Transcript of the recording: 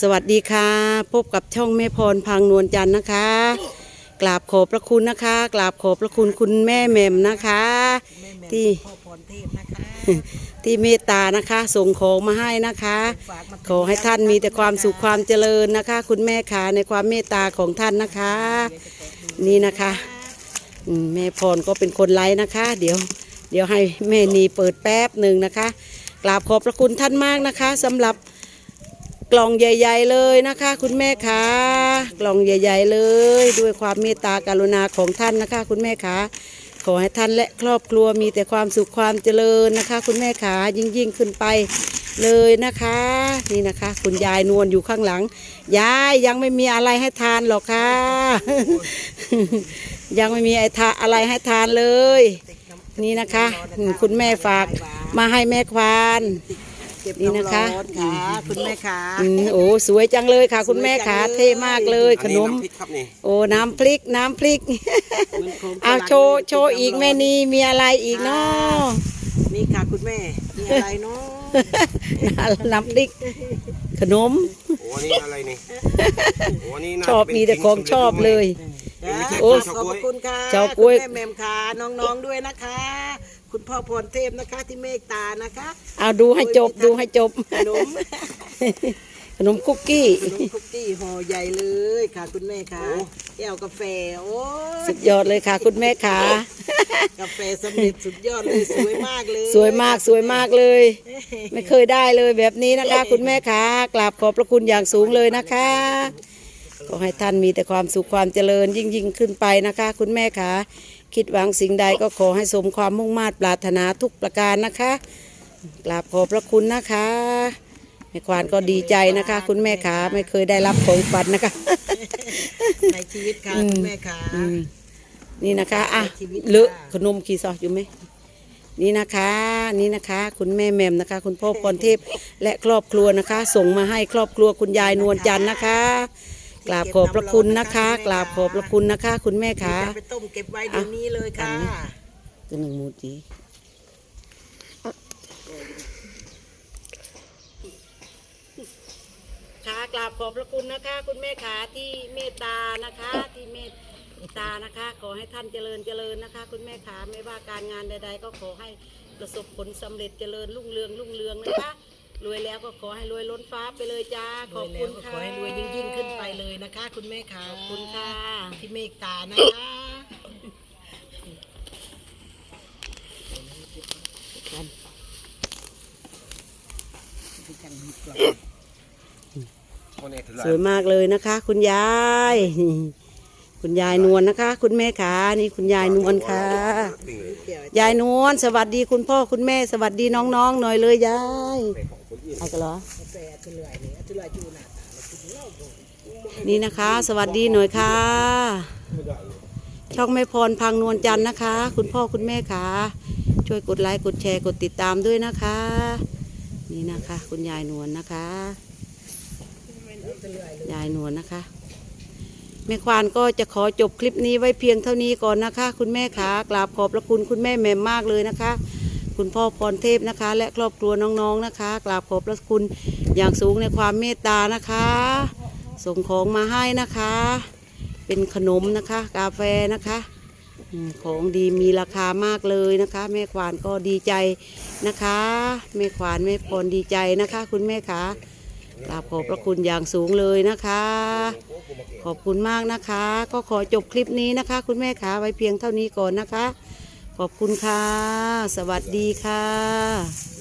สวัสดีค่ะ พบกับช่องแม่พรพังนวลจันทร์นะคะ กราบขอบพระคุณนะคะ กราบขอบพระคุณคุณแม่แหม่มนะคะแม่แม่ที่พ่อพรเทพนะคะที่เมตตานะคะ ส่งของมาให้นะคะฝากมาขอให้ท่านมีแต่ความสุขความเจริญนะคะ คุณแม่ขาในความเมตตาของท่านนะคะ นี่นะคะอืมแม่พรก็เป็นคนไลฟ์นะคะ เดี๋ยว เดี๋ยวให้แม่นีเปิดแป๊บหนึ่งนะคะ กราบขอบพระคุณท่านมากนะคะสำหรับ กล่องใหญ่ ๆ เลยนะคะ คุณแม่คะกล่องใหญ่ ๆ เลย ด้วยความเมตตากรุณาของท่านนะคะ คุณแม่คะขอให้ท่านและครอบครัวมีแต่ความสุขความเจริญนะคะ คุณแม่ขายิ่งยิ่งๆขึ้นไปเลยนะคะ นี่นะคะ คุณยายนวลอยู่ข้างหลัง ยายยังไม่มีอะไรให้ทานหรอกค่ะ ยังไม่มีไอทาอะไรให้ทานเลย นี่นะคะ คุณแม่ฝากมาให้แม่ควาน เก็บนี่น้ำนะคะ ร้อนค่ะ คุณแม่ค่ะอืมโอ้สวยจังเลยค่ะ คุณแม่ขาเท่มากเลย ขนมอัำพริกครับนี่โอ้น้ำพริกน้ำพริก หมืนโคมเอาฝรั่งโชว์เลยโชว์อีกแม่นีมีอะไรอีกเนาะนี่ค่ะคุณแม่มีอะไรเนาะน้ำพริก ขนมโอ้อันนี่อะไรนี่โอ้อันนี่น่าชอบจะเป็นมีแต่ของชอบเลย จ้าโอ้ขอบพระคุณค่ะเจ้ากล้วย คุณแม่แหมมค่ะน้องๆด้วยนะคะ คุณพ่อพรเทพนะคะ ที่เมตตานะคะเอาดูให้จบดูให้จบขนมขนมคุกกี้ขนมคุกกี้ห่อใหญ่เลยค่ะ คุณแม่ค่ะแก้วกาแฟโอ้ยสุดยอดเลยค่ะ คุณแม่ขากาแฟสำเร็จสุดยอดเลยสวยมากเลย สวยมากสวยมากเลย ไม่เคยได้เลยแบบนี้นะคะ คุณแม่ขากราบขอบพระคุณอย่างสูงเลยนะคะขอให้ท่านมีแต่ความสุขความเจริญยิ่งยิ่งขึ้นไปนะคะ คุณแม่ขา คิดหวังสิ่งใดก็ขอให้สมความมุ่งมา่ปรารถนาทุกประการนะคะกราบขอบพระคุณนะคะแม่ควานก็ดีใจนะคะ คุณแม่ขาไม่เคยได้รับของฝันนะคะ ในชีวิตค่ะอืมคุณแม่ค่ะอืมนี่นะคะอะชีวิตเลอะค่ะขนมขีซออยู่ไหมนี่นะคะนี่นะคะ คุณแม่แหม่มนะคะ คุณพ่อพรเทพและครอบครัวนะคะ ส่งมาให้ครอบครัวคุณยายนวลจันทร์นะคะ กราบขอบพระคุณนะคะ กราบขอบพระคุณนะคะ คุณแม่คะจะไปต้มเก็บไว้เดี๋ยวนี้เลยค่ะตัวหนึ่งมูจีค่ะกราบขอบพระคุณนะคะ คุณแม่ขาที่เมตตานะคะ ที่เมตตานะคะ ขอให้ท่านเจริญเจริญนะคะ คุณแม่ขาไม่ว่าการงานใด ๆ ก็ขอให้ประสบผลสำเร็จเจริญรุ่งเรืองรุ่งเรืองนะคะ รวยแล้วก็ขอให้รวยล้นฟ้าไปเลยจ้า ขอบคุณรวยแล้วก็ค่ะขอให้รวยยิ่งยิ่งๆขึ้นไปเลยนะคะ คุณแม่ค่ะขอบคุณค่ะที่เมตตานะคะโอ้เนี่ยถือสวยมากเลยนะคะ คุณยาย คุณยายนวลนะคะ คุณแม่ขานี่คุณยายนวลค่ะติ่งเลยเดี๋ยวยายนวลสวัสดีคุณพ่อคุณแม่สวัสดีน้องๆหน่อยเลยยาย ไอ้กันเหรอกาแฟอร่อยนี่อร่อยจูน่ะนี่นะคะ สวัสดีหน่อยค่ะ ช่องแม่พรพังนวลจันทร์นะคะ คุณพ่อคุณแม่ค่ะ ช่วยกดไลค์กดแชร์กดติดตามด้วยนะคะ นี่นะคะ คุณยายนวลนะคะ ยายนวลนะคะแม่ควานก็จะขอจบคลิปนี้ไว้เพียงเท่านี้ก่อนนะคะ คุณแม่ขากราบขอบพระคุณคุณแม่แหม่มมากเลยนะคะ คุณพ่อพรเทพนะคะ และครอบครัวน้องๆนะคะ กราบขอบพระคุณอย่างสูงในความเมตตานะคะ ส่งของมาให้นะคะ เป็นขนมนะคะ กาแฟนะคะของดีมีราคามากเลยนะคะ แม่ควานก็ดีใจนะคะ แม่ควานแม่พรดีใจนะคะ คุณแม่คะกราบขอบพระคุณอย่างสูงเลยนะคะ ขอบคุณมากนะคะ ก็ขอจบคลิปนี้นะคะ คุณแม่ขาไว้เพียงเท่านี้ก่อนนะคะ ขอบคุณค่ะ สวัสดีค่ะ